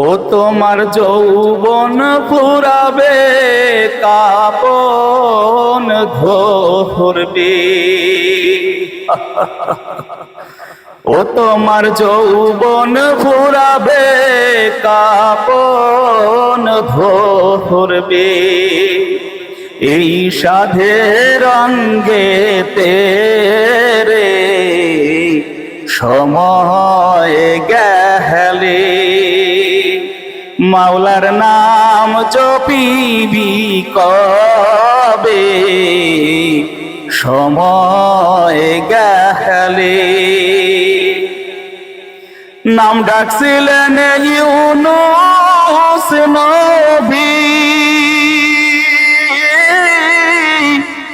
ও তোমার যৌবন ফুরাবে, কাপন ধরবে ও তোমার যৌবন ফুরাবে, কাপন ধরবে এই সাধের অঙ্গেতে রে সময় গেলে মাওলার নাম জপিবি কবে? সময় গেলে। নাম ডাকছিলেন ইউনুস নবী।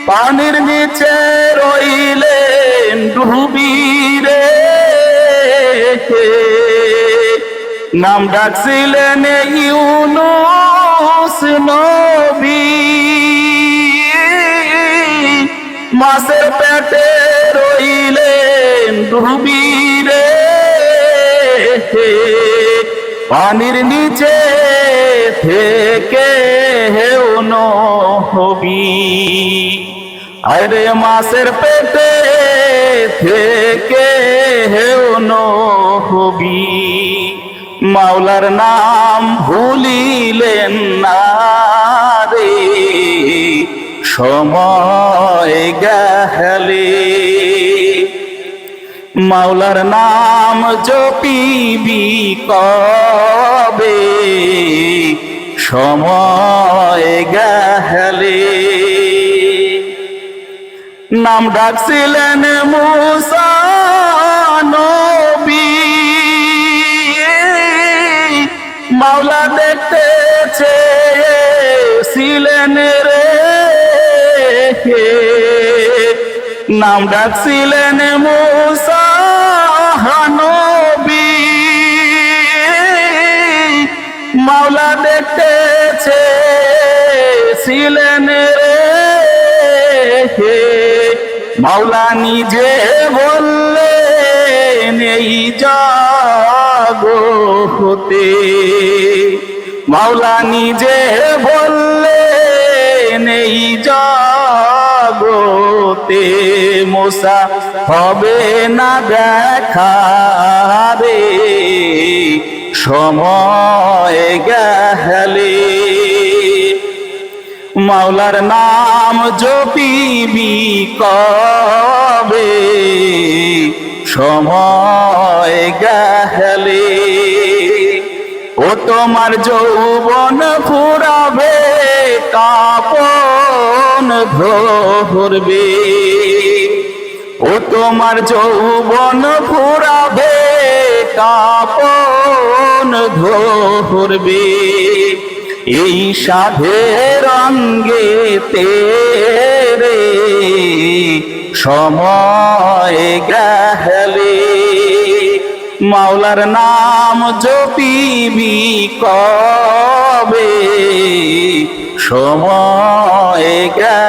পানির নিচে নাম ডাকছিলেন ইউনুস নবী। মাসের পেটে রইলেন ডুবি রে। পানির নিচে থেকে হেউ নহবি আরে মাসের পেটে থেকে হেউ নহবি মাওলার নাম ভুলিলেন না রে। সময় গেলে মাওলার নাম জপিবি কবে? সময় গেলে নাম ডাকছিলেন মুসা চেয়েছিলেন রে। নাম ডাকছিলেন মুসা নবী মাওলা দেখতে চেয়েছিলেন রে। মাওলা নিজে বললেন, এই জগতে মাওলা নিজে বললেন এই জগতে মোসা। হবে না দেখা রে, সময় গেলে। মাওলার নাম জপিবি কবে, সময় গেলে। ও তোমার যৌবন ফুরাবে, কাপন ধরবে ও তোমার যৌবন ফুরাবে, কাপন ধরবে এই সাধের অঙ্গে তেরে, সময় গেলে মাওলার নাম জপিবি কবে? সময় গেলে।